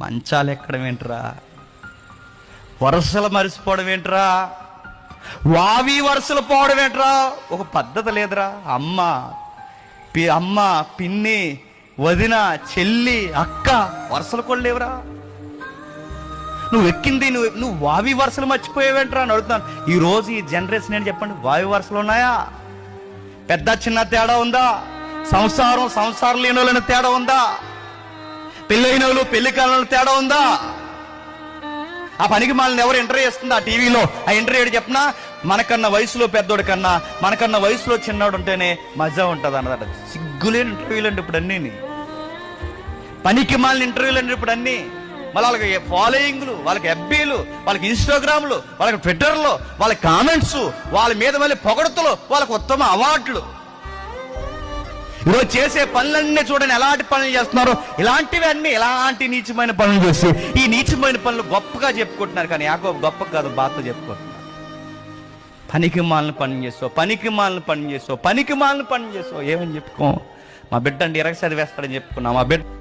మంచాలు ఎక్కడం ఏంట్రా? వరుసలు మరిసిపోవడం ఏంట్రా? వావి వరుసలు పోవడం ఏంట్రా? ఒక పద్ధతి లేదురా. అమ్మ పి అమ్మ పిన్ని వదిన చెల్లి అక్క వరుసలు కూడా లేవురా. నువ్వు ఎక్కింది నువ్వు నువ్వు వావి వరుసలు మర్చిపోయావేంట్రా అని అడుగుతాను ఈ రోజు ఈ జనరేషన్ ఏంటి చెప్పండి? వావి వరుసలు ఉన్నాయా? పెద్ద చిన్న తేడా ఉందా? సంసారం సంసారం లేని వాళ్ళని తేడా ఉందా? పెళ్ళైన వాళ్ళు పెళ్ళి కాలంలో తేడా ఉందా? ఆ పనికి మనల్ని ఎవరు ఎంటర్ చేస్తుంది ఆ టీవీలో? ఆ ఇంటర్వ్యూ చెప్పినా? మనకన్నా వయసులో పెద్దోడి కన్నా మనకన్నా వయసులో చిన్నోడు ఉంటేనే మజా ఉంటుంది అన్నదట. సిగ్గులేని ఇంటర్వ్యూలు అండి ఇప్పుడు అన్నీ పనికి మాలిన ఇంటర్వ్యూలు అండి ఇప్పుడు అన్నీ. మళ్ళీ వాళ్ళకి ఫాలోయింగ్లు వాళ్ళకి ఎఫ్బీలు వాళ్ళకి ఇన్స్టాగ్రామ్లు వాళ్ళకి ట్విట్టర్లు వాళ్ళ కామెంట్స్ వాళ్ళ మీద మళ్ళీ పొగడతలు వాళ్ళకి ఉత్తమ అవార్డులు. ఈరోజు చేసే పనులన్నీ చూడండి ఎలాంటి పనులు చేస్తున్నారు. ఇలాంటివి అన్ని ఇలాంటి నీచమైన పనులు చేసి ఈ నీచమైన పనులు గొప్పగా చెప్పుకుంటున్నారు కానీ యాకో గొప్ప కాదు బాధ చెప్పుకుంటున్నారు. పనికి మాలను పని చేస్తావు పనికి మాలను పని చేస్తావు పనికి మాలను పని చేస్తావు ఏమని చెప్పుకో. మా బిడ్డ అంటే ఇరగ చదివేస్తాడని చెప్పుకున్నా మా బిడ్డ